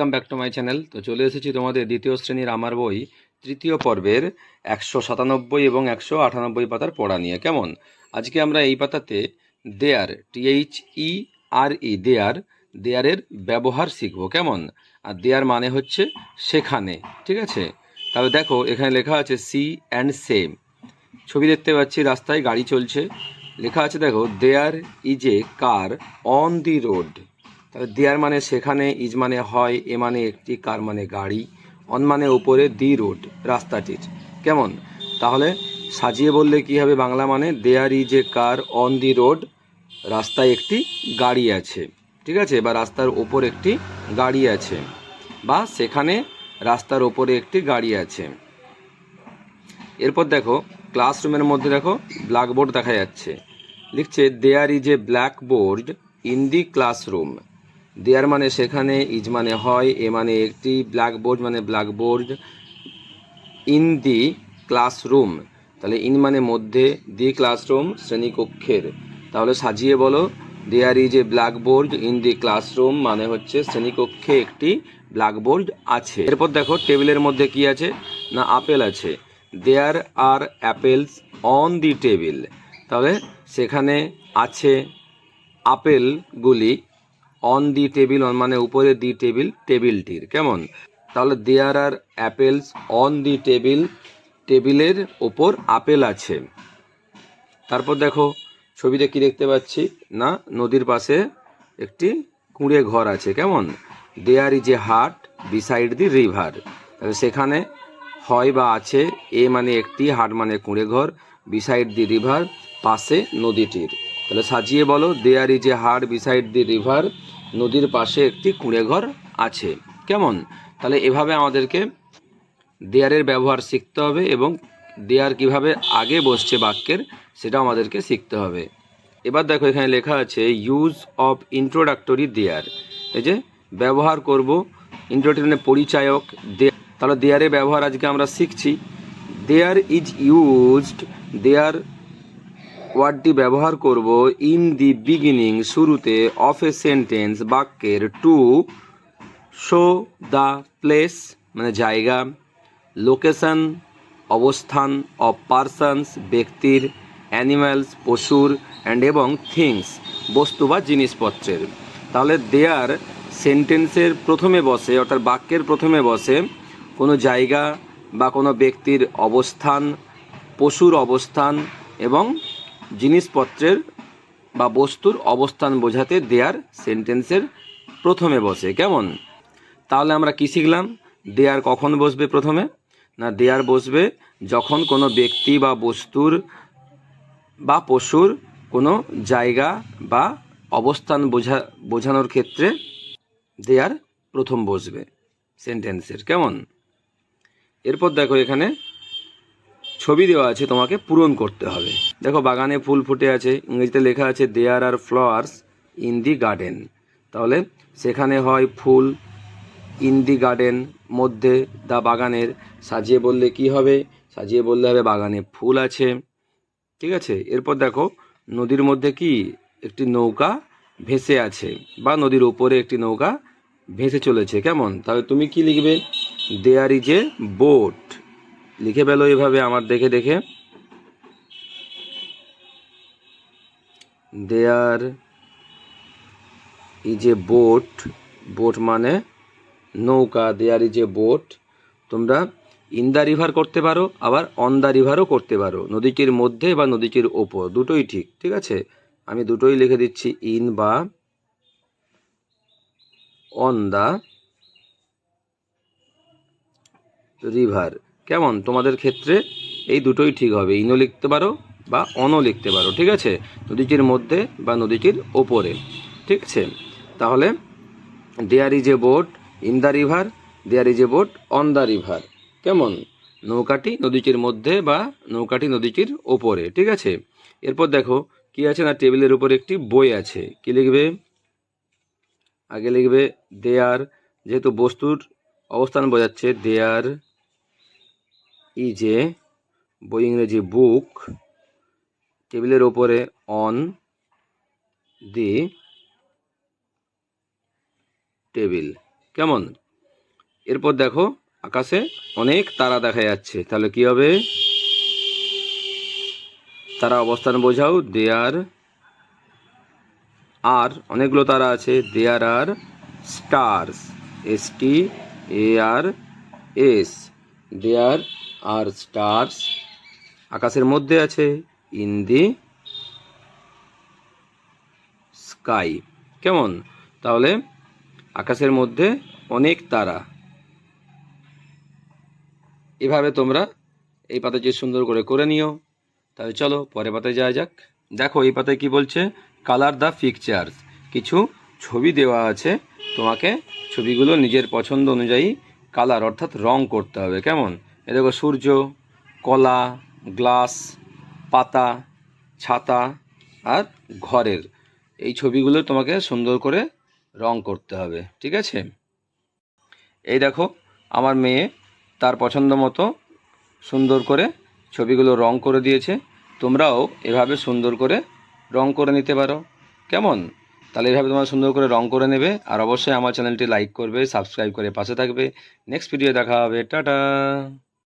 Welcome back to my channel তো চলে এসেছি তোমাদের দ্বিতীয় শ্রেণির আমার বই, তৃতীয় পর্বের একশো সাতানব্বই এবং একশো আটানব্বই পাতার পড়া নিয়ে। কেমন? আজকে আমরা এই পাতাতে দেয়ার টিএইচ ই আর ই দেয়ার, দেয়ারের ব্যবহার শিখব। কেমন? আর দেয়ার মানে হচ্ছে সেখানে, ঠিক আছে? তাহলে দেখো, এখানে লেখা আছে সি অ্যান্ড সেম। ছবি দেখতে পাচ্ছি, রাস্তায় গাড়ি চলছে। লেখা আছে দেখো, there is a car on the road. তাহলে দেয়ার মানে সেখানে, ইজ মানে হয়, এ মানে একটি, কার মানে গাড়ি, অন মানে উপরে, দি রোড রাস্তাটির কেমন? তাহলে সাজিয়ে বললে কি হবে বাংলা মানে? There is a car on the road, রাস্তায় একটি গাড়ি আছে। ঠিক আছে? বা রাস্তার ওপর একটি গাড়ি আছে। বা সেখানে রাস্তার ওপরে একটি গাড়ি আছে। এরপর দেখো, ক্লাসরুমের মধ্যে দেখো, ব্ল্যাকবোর্ড দেখা যাচ্ছে। লিখছে, there is a blackboard in the classroom. There মানে সেখানে, ইজ মানে হয়, এ মানে একটি ব্ল্যাকবোর্ড মানে ব্ল্যাকবোর্ড ইন দি ক্লাসরুম। তাহলে ইন মানে মধ্যে দি ক্লাসরুম শ্রেণীকক্ষের। তাহলে সাজিয়ে বলো, there is a blackboard in the classroom মানে হচ্ছে শ্রেণীকক্ষে একটি ব্ল্যাকবোর্ড আছে। এরপর দেখো, টেবিলের মধ্যে কি আছে? না, আপেল আছে। There are apples on the table. তাহলে সেখানে আছে আপেলগুলি অন দি টেবিল অন মানে উপরে দি টেবিল টেবিলটির কেমন? তাহলে there are apples on the table টেবিলের ওপর আপেল আছে। তারপর দেখো, ছবিতে কি দেখতে পাচ্ছি? না, নদীর পাশে একটি কুঁড়ে ঘর আছে, কেমন? দেয়ার ইজ এ হাট বিসাইড দি রিভার তাহলে সেখানে হয় বা আছে, এ মানে একটি হাট মানে কুঁড়ে ঘর বিসাইড দি রিভার পাশে নদীটির। তাহলে সাজিয়ে বলো দেয়ার ইজ এ হাট বিসাইড দি রিভার নদীর পাশে একটি কুঁড়ে ঘর আছে। কেমন? তাহলে এভাবে আমাদেরকে দেয়ারের ব্যবহার শিখতে হবে এবং দেয়ার কীভাবে আগে বসছে বাক্যের সেটা আমাদেরকে শিখতে হবে। এবার দেখো এখানে লেখা আছে ইউজ অফ ইন্ট্রোডাক্টরি দেয়ার এই যে, ব্যবহার করব ইন্ট্রোডাক্টরি মানে পরিচায়ক দেয়ার। তাহলে দেয়ারের ব্যবহার আজকে আমরা শিখছি। দেয়ার ইজ ইউজড দেয়ার ওয়ার্ডটি ব্যবহার করব ইন দি বিগিনিং শুরুতে অফ এ সেন্টেন্স বাক্যের টু, শো দ্য প্লেস মানে জায়গা, লোকেশন, অবস্থান অফ পারসনস, ব্যক্তির অ্যানিম্যালস পশুর অ্যান্ড এবং থিংস, বস্তু বা জিনিসপত্রের। তাহলে দেয়ার সেন্টেন্সের প্রথমে বসে, অর্থাৎ বাক্যের প্রথমে বসে, কোনো জায়গা বা কোনো ব্যক্তির অবস্থান, পশুর অবস্থান এবং জিনিসপত্রের বা বস্তুর অবস্থান বোঝাতে দেয়ার সেন্টেন্সের প্রথমে বসে, কেমন? তাহলে আমরা কি শিখলাম? দেয়ার কখন বসবে প্রথমে? না, দেয়ার বসবে যখন কোনো ব্যক্তি বা বস্তুর বা পশুর কোনো জায়গা বা অবস্থান বোঝা, বোঝানোর ক্ষেত্রে দেয়ার প্রথম বসবে সেন্টেন্সের, কেমন? এরপর দেখো এখানে ছবি দেওয়া আছে তোমাকে পূরণ করতে হবে। দেখো, বাগানে ফুল ফুটে আছে, ইংরেজিতে লেখা আছে there are flowers in the garden তাহলে সেখানে হয় ফুল ইন দি গার্ডেন মধ্যে দা বাগানের, সাজিয়ে বললে কি হবে? সাজিয়ে বললে হবে বাগানে ফুল আছে। ঠিক আছে? এরপর দেখো, নদীর মধ্যে কি? একটি নৌকা ভেসে আছে, বা নদীর উপরে একটি নৌকা ভেসে চলেছে, কেমন? তাহলে তুমি কি লিখবে? দেয়ার ইজ এ বোট লিখে পেল এভাবে আমার দেখে দেখে। There is a boat boat মানে নৌকা দেয়ার ইজ এ বোট তোমরা ইন দ্য রিভার করতে পারো, আবার অন দ্য রিভারও করতে পারো, নদীটির মধ্যে বা নদীটির ওপর, দুটোই ঠিক ঠিক আছে? আমি দুটোই লিখে দিচ্ছি ইন বা অন দ্য রিভার কেমন? তোমাদের ক্ষেত্রে এই দুটোই ঠিক হবে। ইনও লিখতে পারো বা অনও লিখতে পারো, ঠিক আছে? নদীটির মধ্যে বা নদীটির ওপরে, ঠিক আছে? তাহলে there is a boat in the river there is a boat on the river কেমন? নৌকাটি নদীটির মধ্যে বা নৌকাটি নদীটির ওপরে, ঠিক আছে? এরপর দেখো, কি আছে না? টেবিলের উপর একটি বই আছে। কি লিখবে? আগে লিখবে দেয়ার যেহেতু বস্তুর অবস্থান বোঝাচ্ছে দেয়ার ইজ এ বই ইংরেজি বুক টেবিলের ওপরে অন দি টেবিল কেমন? এরপর দেখো, আকাশে অনেক তারা দেখা যাচ্ছে। তাহলে কি হবে? তারা অবস্থান বোঝাও দেয়ার আর অনেকগুলো তারা আছে। There are stars S T A R S there are stars আকাশের মধ্যে আছে ইন দি স্কাই কেমন? তাহলে আকাশের মধ্যে অনেক তারা। এভাবে তোমরা এই পাতাটি সুন্দর করে করে নিও, তাহলে চলো পরের পাতায় যাওয়া যাক। দেখো, এই পাতায় কি বলছে? কালার দ্য পিকচার্স কিছু ছবি দেওয়া আছে। তোমাকে ছবিগুলো নিজের পছন্দ অনুযায়ী কালার অর্থাৎ রং করতে হবে। কেমন? এ দেখো সূর্য, কলা, গ্লাস, পাতা, ছাতা আর ঘরের। এই ছবিগুলো তোমাকে সুন্দর করে রং করতে হবে, ঠিক আছে? এই দেখো, আমার মেয়ে তার পছন্দ মতো সুন্দর করে ছবিগুলো রং করে দিয়েছে। তোমরাও এভাবে সুন্দর করে রং করে নিতে পারো। কেমন? তাহলে এভাবে তোমরা সুন্দর করে রং করে নেবে। আর অবশ্যই আমার চ্যানেলটি লাইক করবে, সাবস্ক্রাইব করে পাশে থাকবে। নেক্সট ভিডিও দেখা হবে। টাটা!